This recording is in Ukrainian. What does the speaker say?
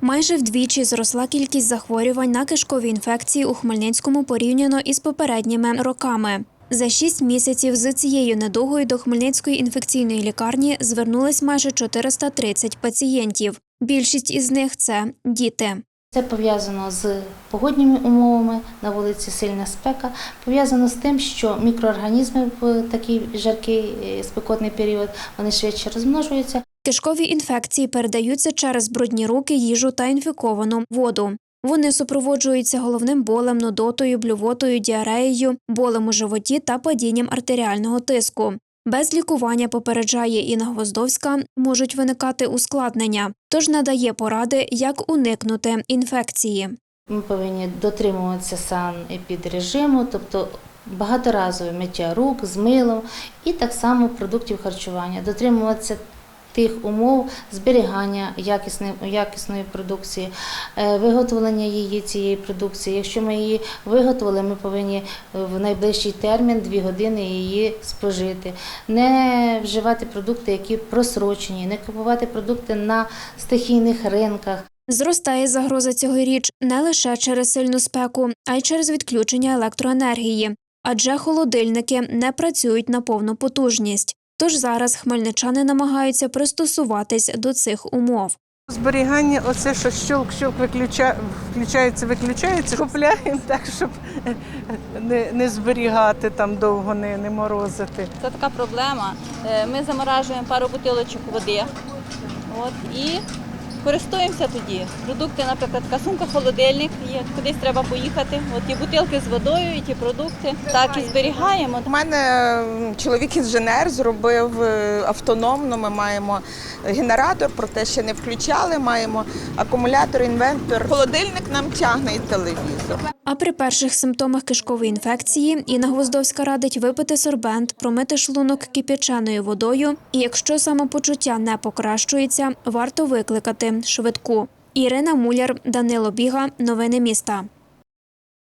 Майже вдвічі зросла кількість захворювань на кишкові інфекції у Хмельницькому порівняно із попередніми роками. За шість місяців з цією недугою до Хмельницької інфекційної лікарні звернулись майже 430 пацієнтів. Більшість із них це діти. Це пов'язано з погодніми умовами, на вулиці сильна спека, пов'язано з тим, що мікроорганізми в такий жаркий е, спекотний період вони швидше розмножуються. Кишкові інфекції передаються через брудні руки, їжу та інфіковану воду. Вони супроводжуються головним болем, нудотою, блювотою, діареєю, болем у животі та падінням артеріального тиску. Без лікування попереджає Інна Гвоздовська, можуть виникати ускладнення, тож надає поради, як уникнути інфекції. Ми повинні дотримуватися санепідрежиму, тобто багаторазове миття рук з милом і так само продуктів харчування, дотримуватися тих умов зберігання якісної, якісної продукції, е, виготовлення її цієї продукції. Якщо ми її виготовили, ми повинні в найближчий термін 2 години її спожити. Не вживати продукти, які просрочені, не купувати продукти на стихійних ринках. Зростає загроза цьогоріч не лише через сильну спеку, а й через відключення електроенергії, адже холодильники не працюють на повну потужність. Тож зараз хмельничани намагаються пристосуватись до цих умов. Зберігання, оце що щок-щок виключа... включається, виключається, купляємо так, щоб не, не зберігати там довго, не, не морозити. Це така проблема. Е, Ми заморажуємо пару бутилочок води от, і користуємося тоді. Продукти, наприклад, така сумка, холодильник, є, кудись треба поїхати. От і бутилки з водою, і ті продукти. Так і зберігаємо. У мене чоловік інженер зробив е, автономно. Ми маємо генератор, проте ще не включали. Маємо акумулятор, інвентор. Холодильник нам тягне і телевізор. А при перших симптомах кишкової інфекції Інна Гвоздовська радить випити сорбент, промити шлунок кип'яченою водою. І якщо самопочуття не покращується, варто викликати швидку. Ірина Муляр, Данило Біга, новини міста.